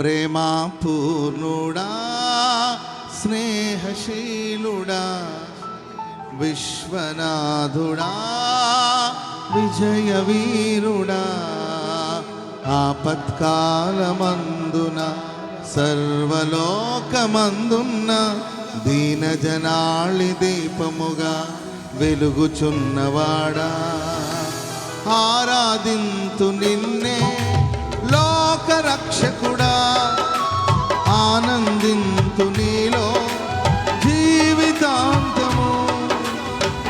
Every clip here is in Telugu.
ప్రేమ పూర్ణుడా స్నేహశీలుడా విశ్వనాథుడా విజయ వీరుడా ఆపత్కాలమందున సర్వలోకమందున్న దీనజనాళి దీపముగా వెలుగుచున్నవాడా. ఆరాధింతు నిన్నే రక్షకుడా ఆనందింతు నీలో జీవితాంతము.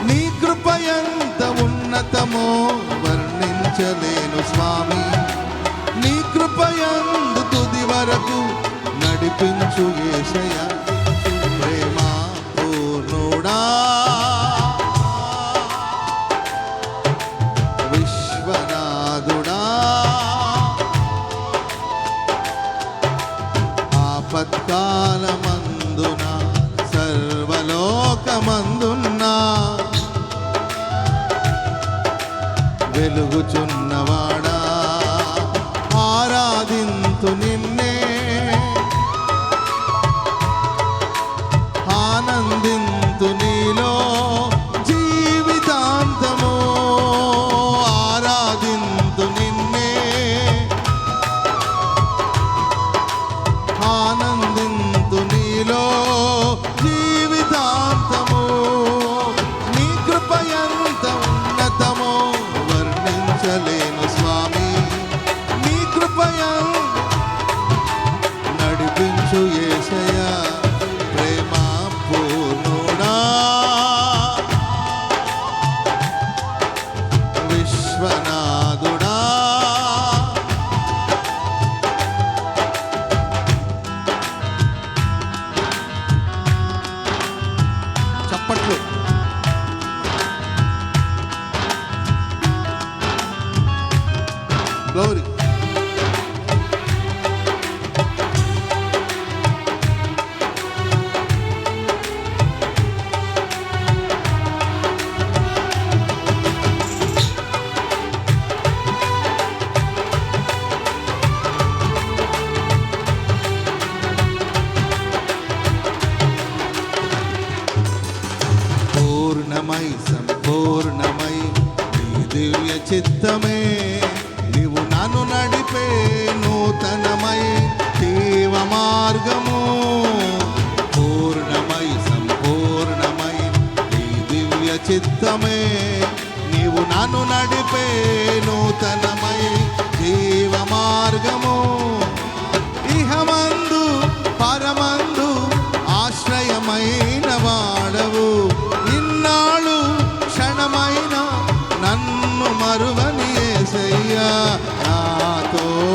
నీ కృపయంత ఉన్నతమో వర్ణించలేను స్వామి. నీ కృపయందు తుది వరకు నడిపించు ఏషయ వెలుగుచున్నవాడా గౌరీ పూర్ణమై సంపూర్ణమై నీ దివ్య చిత్తమే నీవు నన్ను నడిపే నూతనమై దేవ మార్గము. పూర్ణమై సంపూర్ణమై నీ దివ్య చిత్తమే. నీవు నన్ను నడిపే నూతనమై దేవ మార్గము. తోడు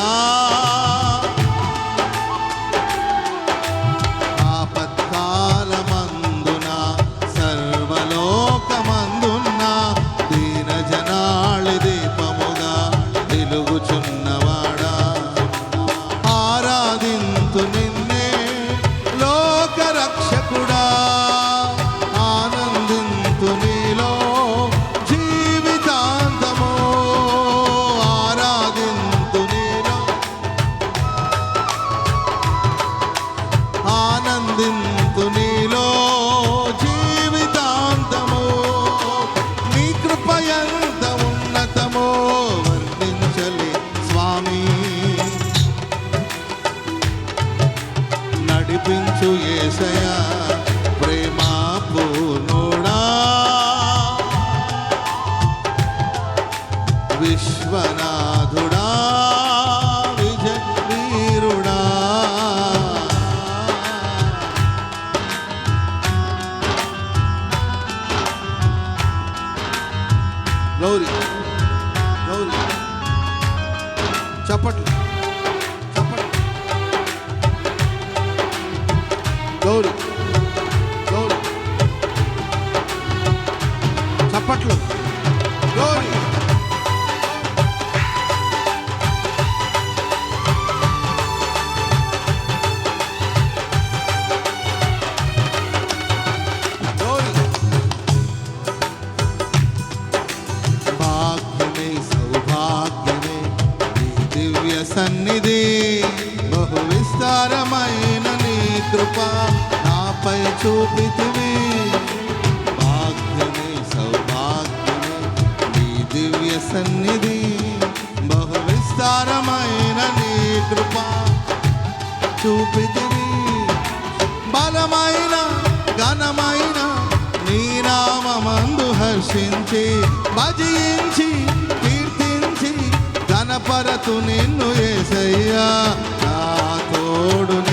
విశ్వనాథుడా ఆనందింతు Glory. చూపితివి. భాగ్యమే సౌభాగ్యమే నీ దివ్య సన్నిధి. బహు విస్తారమైన నీ కృప చూపితివి. బలమైన ఘనమైన నీ నామందు హర్షించి భజించి కీర్తించి ఘనపరతు నిన్ను ఏసయ్యా నా తోడు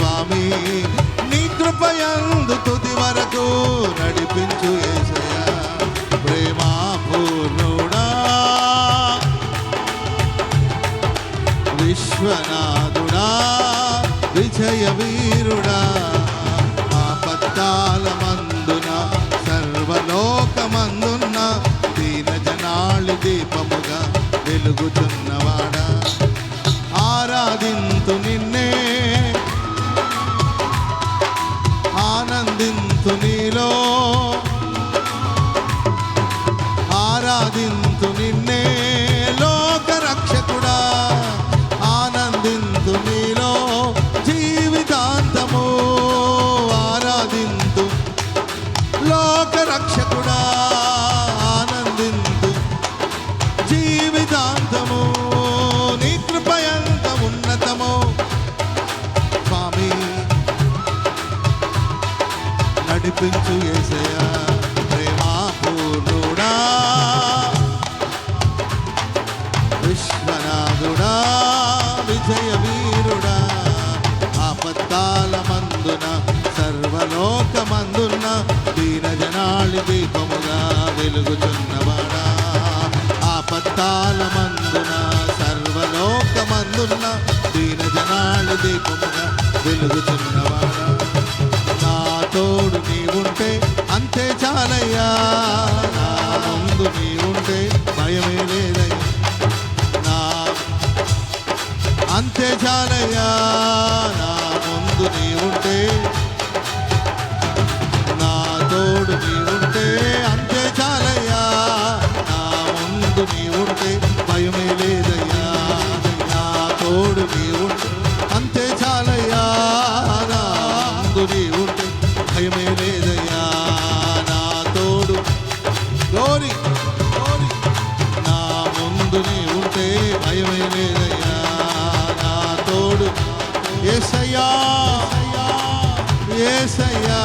స్వామి నీ కృపయందు తుది వరకు నడిపించు ఏసయా ప్రేమా పూర్ణుడా విశ్వనాథుడా విజయ వీరుడా. ఆపత్కాల మందున సర్వలోకమందున్న దీన జనాళి దీపముగా వెలుగుతున్నవా? ఆనందింతు నీలో. Because it's భయమే లేదయ్యా నా తోడు ఏసయ్యా ఏసయ్యా.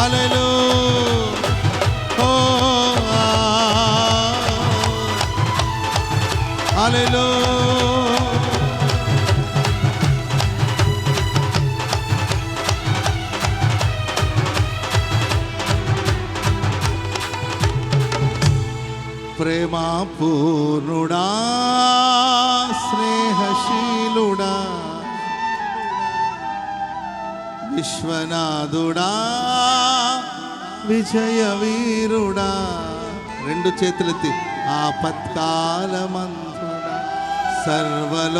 హాలలు హాలలు ప్రేమా పూర్ణుడా స్నేహశీలుడా విశ్వనాథుడా విజయ వీరుడా. రెండు చేతులెత్తి ఆపత్కాలమందున సర్వలోకమందున్న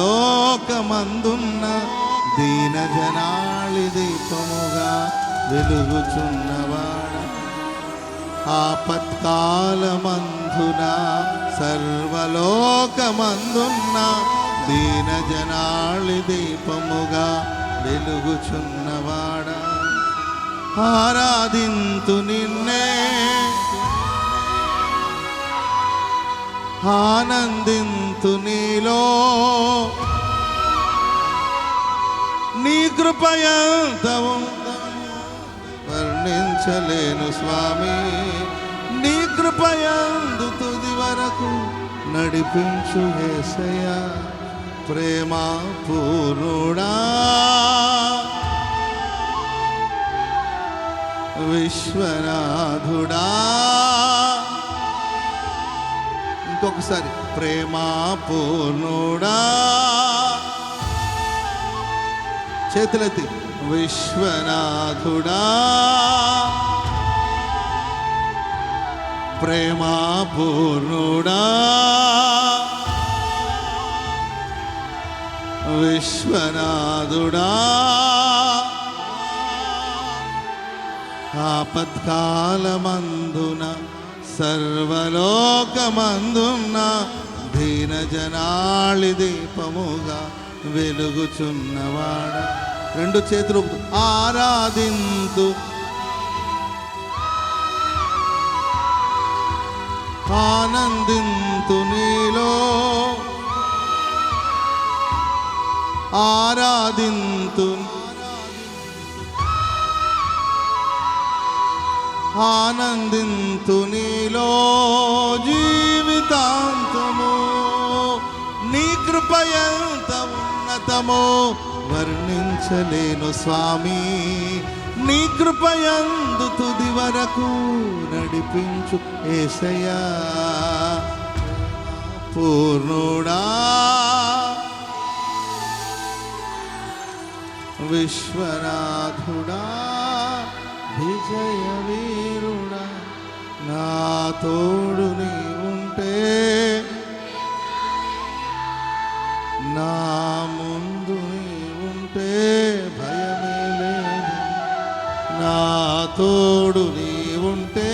దీన జనాళి దీపముగా వెలుగుచున్నవాడ. ఆపత్కాలమందున సర్వలోకమందున్న దీన జనాళి దీపముగా వెలుగుచున్న ఆరాధింతు నిన్నే. ఆనందింతు నీలో. నీ కృపయంత వర్ణించలేను స్వామి. నీ కృపయందు తుది వరకు నడిపించు హేసయ ప్రేమ పూరుడా విశ్వనాథుడా. ఇంకొకసారి ప్రేమా పూర్ణుడా చేతులెత్తి విశ్వనాథుడా. ప్రేమా పూర్ణుడా విశ్వనాథుడా. ఆపత్కాలమందున సర్వలోకమందున్న దీనజనాళి దీపముగా వెలుగుచున్నవాడ. రెండు చేతులు ఆరాధింతు. ఆనందింతు నీలో. ఆరాధింతు ఆనందింతు నీలో జీవితాంతము. నీ కృప ఎంత ఉన్నతమో వర్ణించలేను స్వామి. నీ కృపయందు తుది వరకు నడిపించు ఏసయ్యా. పూర్ణుడా విశ్వనాథుడా. విజయ వీరుడా నా తోడు నీ ఉంటే నా ముందు నీ ఉంటే భయమే లేదు. నా తోడు నీ ఉంటే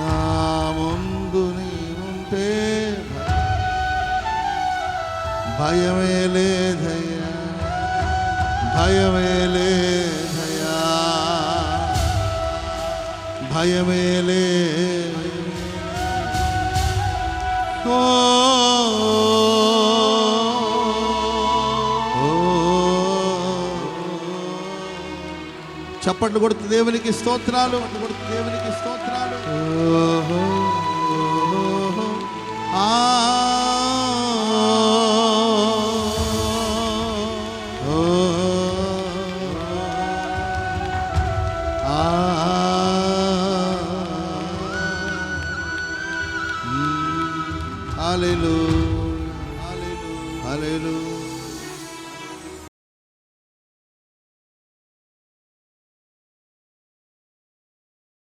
నా ముందు నీ ఉంటే భయమే లేదు. భయమే లేదయ్యా భయమే. లే ఓ. చప్పట్లు కొడుతు దేవునికి స్తోత్రాలు కొడుతు దేవునికి స్తోత్రాలు. ఆ.